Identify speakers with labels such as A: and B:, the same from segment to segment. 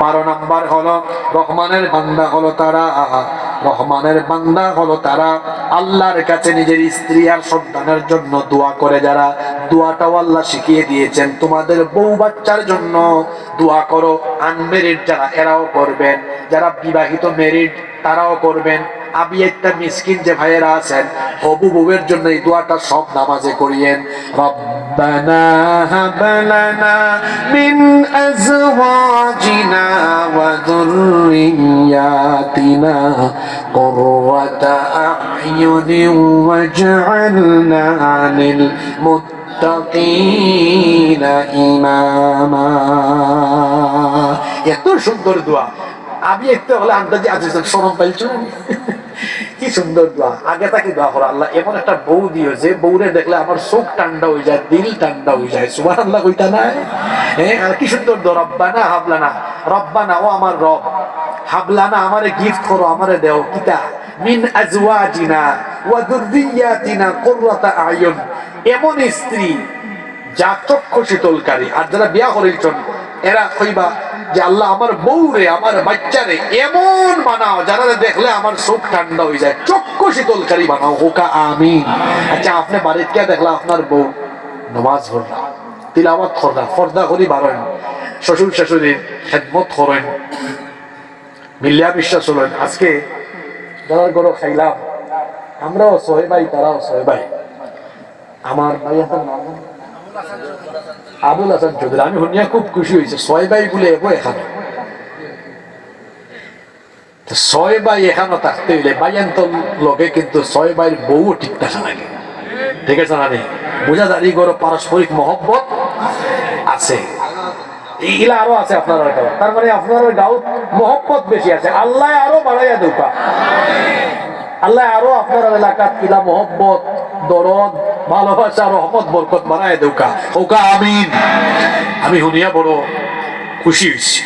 A: বারো নাম্বার হলো, রহমানের বান্দা হলো তারা। রহমানের বান্দা হলো তারা। আল্লাহর কাছে নিজের স্ত্রী আর সন্তানের জন্য দোয়া করে যারা। দোয়াটাও আল্লাহ শিখিয়ে দিয়েছেন তোমাদের বউ বাচ্চার জন্য। দোয়া করো আনমেরিড যারা, এরাও করবেন। যারা বিবাহিত মেরিড তারাও করবেন। আমি একটা মিসকিন যে ভাইয়েরা আছেন, হবু বউয়ের জন্য এই দোয়াটা সব নামাজে করিয়েন। এত সুন্দর দোয়া। আমি একটু হলে আন্দাজে আছি সরম পাইছো কি সুন্দর দোয়া। আগে তাকে দোয়া করো, আল্লাহ। এমন একটা বউ দিও, যে বউরে দেখলে আমার চোখ ঠান্ডা হয়ে যায়, দিল ঠান্ডা হয়ে যায়। সুবার আল্লাহ কইতা নাই হ্যাঁ? কি সুন্দর দোয়া, রব্বানা হাবলানা। রব্বানা, ও আমার রব, হাবলানা, আমারে গিফট করো, আমারে দেও। কিতা? মিন আজওয়াজিনা ওয়া যুররিয়াতিনা কুররাতা আয়ুন। এমন স্ত্রী যা চক্ষু শীতলকারী। আর যারা বিয়া করেছেন এরা কইবা যে আল্লাহ আমার বউরে, আমার বাচ্চারে এমন বানাও যারা দেখলে আমার চোখ ঠান্ডা হয়ে যায় চক্ষু শীতলকারী বানাও, হোকা আমি আচ্ছা আপনি বাড়িতে কে দেখলা আপনার বউ নমাজ পড়লা তিলাওয়াত করলা ফর্দা করি বাড়েন শ্বশুর শাশুড়ির খেদমত করেন মিল্লিয়া বিশ্বাস হলেন আজকে যারা গরো খাইলাম, আমরাও সোহে তারাও সোহে আমার ভাই আপনার নাম? আবুল হাসান চৌধুরী, আমি শুনিয়া খুব খুশি হয়েছে। ছয় ভাই বলে এবো এখানে। ছয় ভাই এখানে থাকতে হইলে বাইয়ান তো লগে কিন্তু ছয় ভাইয়ের বউ ঠিক থাকা লাগে ঠিক আছে না? বোঝা যায় গরো পারস্পরিক মহব্বত আছে। এগুলা আরও আছে আপনার তার মানে আপনার গাঁও মহব্বত বেশি আছে। আল্লাহ আরও বাড়াইয়া দৌকা আল্লাহ আরও আপনার এলাকাত কিলা মহব্বত, দরদ ভালোবাসা, রহমত, বরকত বানায় দৌকা ওকা আমিন। আমি শুনিয়া বড় খুশি হয়েছি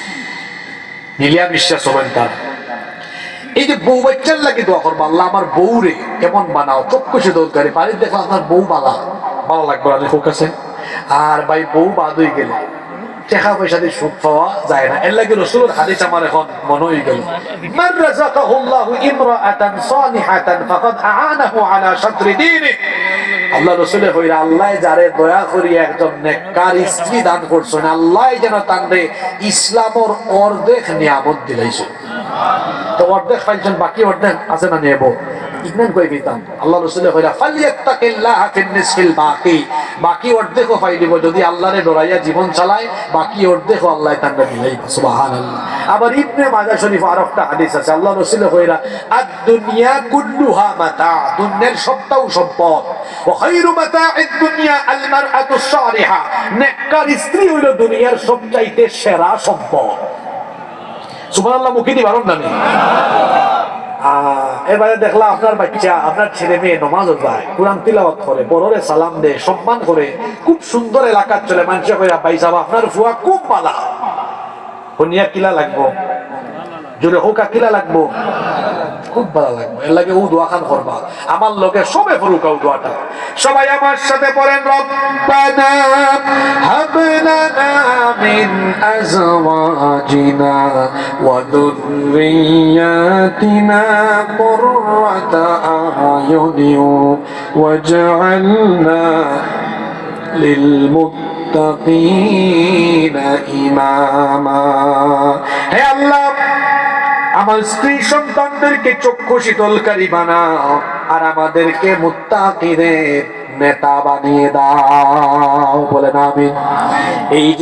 A: মিলিয়া বিশ্বাস হবেন তার। এই যে বউ বাচ্চার লাগে দোয়া করব, আল্লাহ আমার বউ রে কেমন বানাও চক্ষু সে দরকারি। বাড়ির দেখো আপনার বউ বালা। ভালো লাগবে না হোক আছে আর ভাই, বউ বাদ হয়ে গেলে টাকা পয়সা দিয়ে সুখ পাওয়া যায় না। এর লাগে রসুলের হাদিস আমার এখন মনে হয়ে গেল। মান রাযাকাহু আল্লাহু ইমরাআতান সালিহাতান ফাকাদ আ'ানাহু আলা শাতরি দীনিহি। আল্লাহ রসুলে হইরা আল্লাহ যারে দয়া করি একজন নেককার স্ত্রী দান করছেন আল্লাহ যেন তানরে ইসলামর অর্ধেক নিয়ামত দিলাইছে। তো অর্ধেক পাইছেন, বাকি অর্ধেক আছে না নেব আল্লাহ বাকি। বাকি যদি আল্লাহরে ডরাইয়া জীবন চালায়, বাকি অর্ধেকও আল্লাহ তান্ডা দিলাই আবার ইবনে মাজাহ শরীফ আর একটা হাদিস আছে আল্লাহ রসুলে হইরা আদ দুনিয়া কুল্লুহা মাতা দুনিয়ার সবটাও সম্পদ। ওয়া খায়রু মাতা'আদ দুনিয়া আল মারআতু সালিহা। নেককার স্ত্রী হইল দুনিয়ার সবচাইতে সেরা সম্পদ। সুবহানাল্লাহ মুখে দি বারণ না নি? আহ, এবারে দেখলাম আপনার বাচ্চা আপনার ছেলে মেয়ে নমাজ যায় কোরআন তিলাওয়াত করে বড়রে সালাম দেয় সম্মান করে খুব সুন্দর এলাকার চলে মানুষে কইরা ভাই সাহেব আপনার ফুয়া খুব পালা শুনিয়া কিলা লাগবো? জোরে হোকা কিলা লাগবো? খুব ভালো লাগবে। এর লাগে ও দোয়া খান করবা। আমার লোকে সবে ফুরুকা ও দোয়াটা সবাই আমার সাথে পড়েন, রব্বানা হাব লানা মিন আজওয়াজিনা ওয়া যুররিয়াতিনা কুররাতা আয়ুনিন ওয়াজআলনা للمتقين إماما হে আল্লাহ আমার স্ত্রী সন্তানদেরকে চক্ষু শীতলকারী বানাও আর আমাদেরকে মুত্তাকিদের নেতা বানিয়ে দাও বলে না আমি এই যে